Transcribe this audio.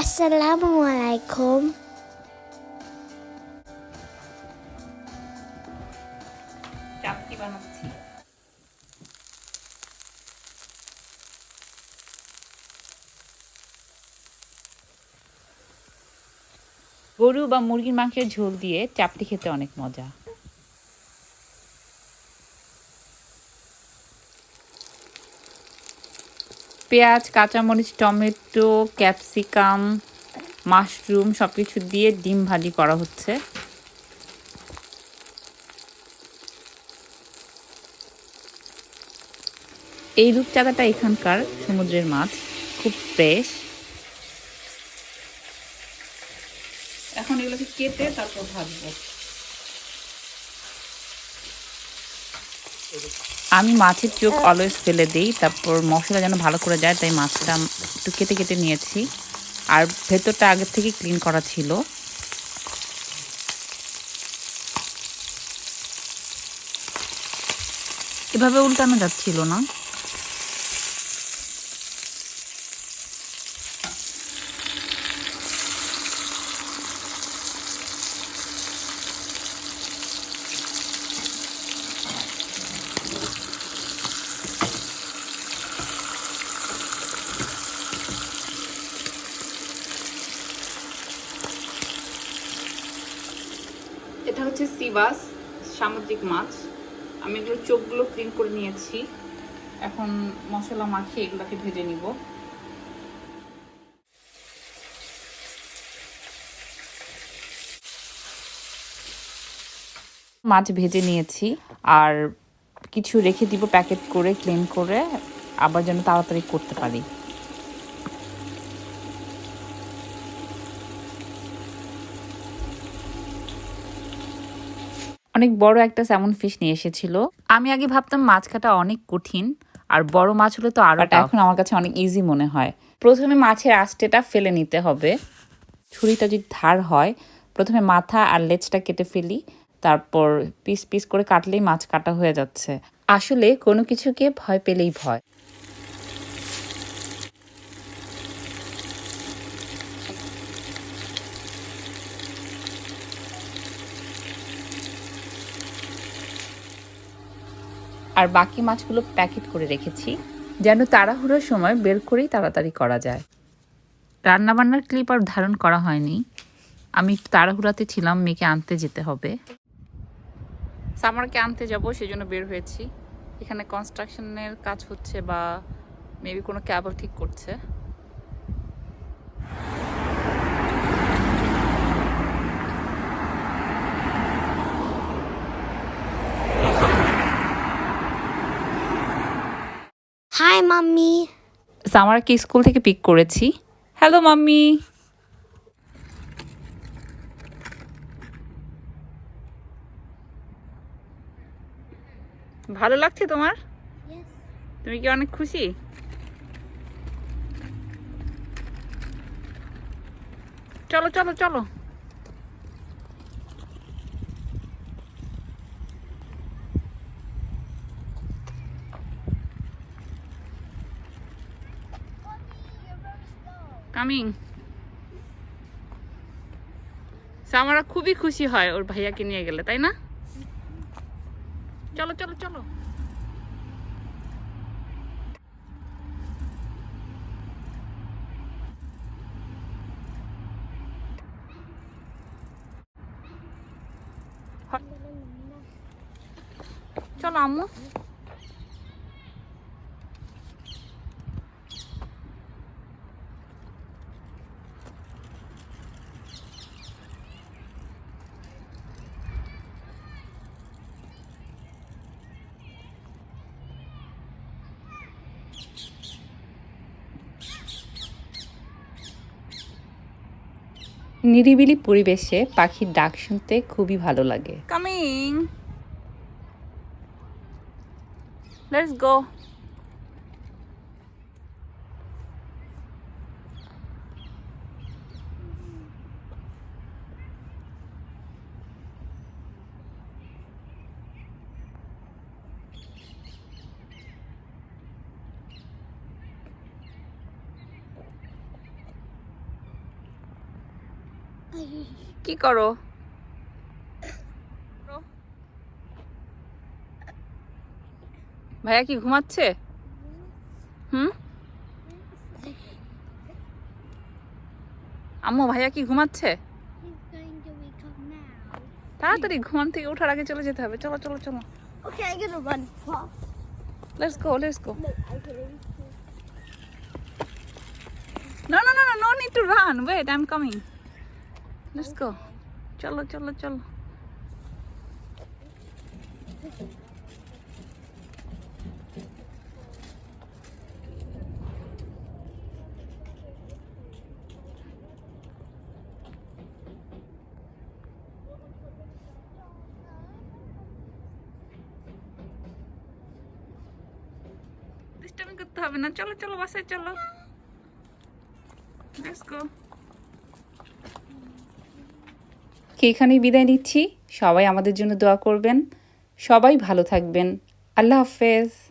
আসসালামু আলাইকুম গরু বা মুরগির মাংসের ঝোল দিয়ে চাপটি খেতে অনেক মজা। পেঁয়াজ, কাঁচামরিচ, টমেটো, ক্যাপসিকাম, মাশরুম সব কিছু দিয়ে ডিম ভাজি করা হচ্ছে। এই রূপচাঁদাটা এখানকার সমুদ্রের মাছ, খুব ফ্রেশ এখন এগুলোকে কেটে তারপর ভাজবো। আমি মাছের চোখ অলওয়েজ ফেলে দিই, তারপর মশলা যেন ভালো করে যায়, তাই মাছটা একটু কেটে কেটে নিয়েছি। আর ভেতরটা আগের থেকে ক্লিন করা ছিল। এভাবে উল্টানো যাচ্ছিল না। এটা হচ্ছে সিবাস সামুদ্রিক মাছ। আমি এগুলো চোখগুলো ক্লিন করে নিয়েছি। এখন মশলা মাখিয়ে এগুলোকে ভেজে নিব। মাছ ভেজে নিয়েছি আর কিছু রেখে দিব প্যাকেট করে ক্লিন করে, আবার যেন তাড়াতাড়ি করতে পারি। অনেক বড় একটা স্যামন ফিশ নিয়ে এসেছিল। আমি আগে ভাবতাম মাছ কাটা অনেক কঠিন আর বড় মাছ হলে তো আরও এখন আমার কাছে অনেক ইজি মনে হয়। প্রথমে মাছের আস্তেটা ফেলে নিতে হবে। ছুরিটা যদি ধার হয় প্রথমে মাথা আর লেজটা কেটে ফেলি তারপর পিস পিস করে কাটলেই মাছ কাটা হয়ে যাচ্ছে। আসলে কোনো কিছুকে ভয় পেলেই ভয়। আর বাকি মাছগুলো প্যাকেট করে রেখেছি, যেন তাড়াহুড়োর সময় বের করেই তাড়াতাড়ি করা যায়। রান্নাবান্নার ক্লিপ আর ধারণ করা হয়নি। আমি একটু তাড়াহুড়াতে ছিলাম, মেয়েকে আনতে যেতে হবে। সামারকে আনতে যাব, সেজন্য বের হয়েছি। এখানে কনস্ট্রাকশনের কাজ হচ্ছে বা মেবি কোনো ক্যাবল ঠিক করছে। হাই মাম্মি সামারকে স্কুল থেকে পিক করেছি। হ্যালো মাম্মি ভালো লাগছে তোমার? তুমি কি অনেক খুশি? চলো চলো চলো। কামিং সামারা খুবই খুশি হয় ওর ভাইয়াকে নিয়ে গেলে, তাই না? চলো চলো চলো। চলো, আম্মু। নিরিবিলি পরিবেশে পাখির ডাক শুনতে খুবই ভালো লাগে। কামিং লেটস গো কি করো? ভাইয়া কি ঘুমাচ্ছে? হুম? আম্মু ভাইয়া কি ঘুমাচ্ছে? তাড়াতাড়ি ঘুমান থেকে ওঠার আগে চলে যেতে হবে। চলো চলো চলো। না না না no need to run wait I am coming Let's go. চলো চলো চলো দুষ্টামি করতে হবে না চলো চলো বাসায় চলো লেটস গো এখানেই বিদায় নিচ্ছি। সবাই আমাদের জন্য দোয়া করবেন। সবাই ভালো থাকবেন। আল্লাহ হাফেজ।